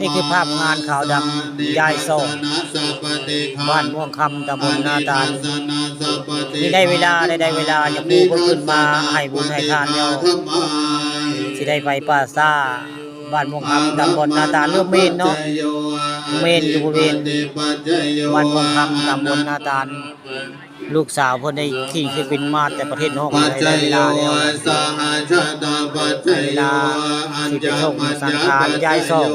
นี่คือภาพงานขาวดำยายโศกบ้านม่วงคำตำบลนาตาลนี่ได้เวลาได้ได้เวลาจะปูเพิ่นขึ้นมาให้บุญให้ทานแล้วสิได้ไปป่าซ่าบ้านม่วงคำตำบลนาตาลเรื่องเมนเนาะเมนอยู่บริเวณบ้านม่วงคำตำบลนาตาล ลูกสาวเพิ่นได้ขี่เครื่องบินมาแต่ประเทศนอกได้ได้เวลาแล้วเวลาสิไปส่งสังขารยายส่ง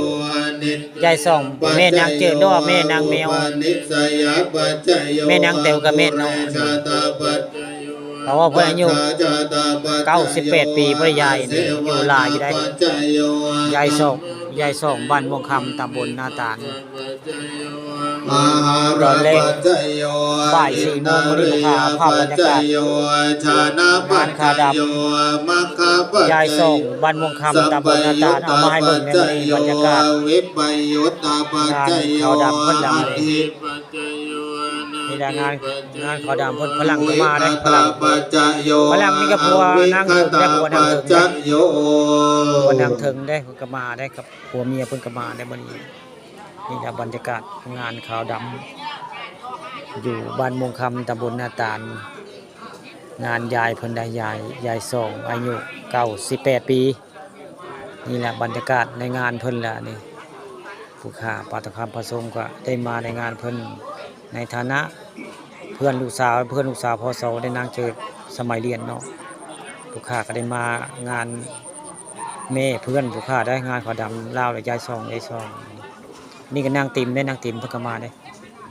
ยายส่องแม่นางเจอดอแม่นางแมวแม่นางเตวกับแม่น้องเพราะว่าเพิ่นอายุ98ปีเพิ่นยายนี่อยู่หลายอยู่ได้ยายส่องยายส่องบ้านม่วงคำตำบลนาตาล ตอนแรกบ่ายสี่โมงวันนี้พาภาพบรรยากาศงานคาดำยายส่องบ้านม่วงคำตำบลนาตาลเอามาให้เบิ่งในบรรยากาศงานขาวดำเพิ่นดำเลยนี่ละงานงานขาวดำเพิ่นพลังมาได้พลังพลังนี่ก็ผัวนางถิงได้ผัวนางถิงได้คนนางเทิงได้เพิ่นก็มาได้กับผัวเมียเพิ่นก็มาได้บัดนี้ นี่แหละบรรยากาศงานขาวดำอยู่บ้านมงคำตำบลนาตาล งานยายพิ่นด้ยายยายสองอายุเก้าสิบแปดปี นี่แหละบรรยากาศในงานเพิ่นละนี่ผู้ข่าปาตคามผสมก็ได้มาในงานเพิ่นในฐานะเพื่อนลูกสาวเพื่อนลูกสาวพอสได้นางเจอสมัยเรียนเนาะผู้ข่าก็ได้มางานแม่เพื่อนผู้ข้าได้งานขอดำเล่าวและยายซองยายซอง นี่ก็นางติมได้นางติมเพิ่นก็มาได้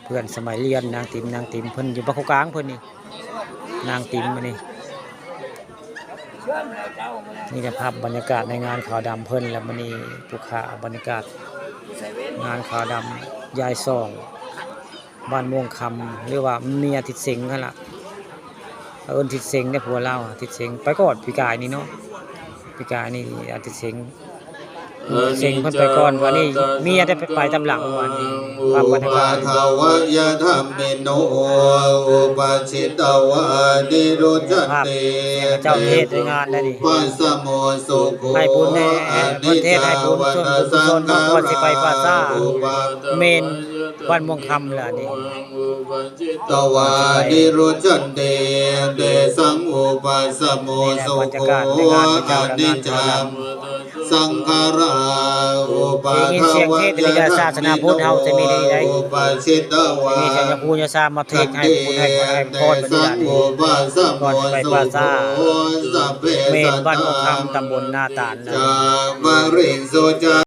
เพื่อนสมัยเรียนนางติมนางติมเพิ่นอยู่บ้านเขากลางเพิ่นนี่นางติมมานี่นี่ก็ภาพบรรยากาศในงานขาวดำเพิ่นแล้วมันนี่ผู้ข้าบรรยากาศ งานขาวดำยายซองบ้านม่วงคำหรือว่าเมียทิดเสงกันละเอิ้นทิดเสงได้ผัวเล่าทิดเสงไปกอนปีกายนี่เนาะพิการนี่อาจจะเซ็ง เซ็งเพิ่นไปก่อนวันนี้มียได้ไปไปตำหลังวันนี้ภาพบรรยากาศทาวายธรรมเมโนอุปาชิตวานิโรจันภาพเตเจ้าเทศในงานแล้วนี่ปัสโมสุขให้บุญแน่เพิ่นเทศให้บุญส่วนบุญกุศลนาะก่อนสิไปปาซาเมนบ้านมงคำล่ะนี่ตวานิโรจเตเดสังอุปสสโมสุโขอนิจจัง สังขาราอุปาทวายะธรรมเมโนอุปาชิตาวานี่ฉันจะพูดจะทราบมาเทศให้บุญให้พรให้พรบรรดานี่ก่อนไปปาซ่าเมนบ้านม่วงคำตำบลนาตาลนะจามาริโซจา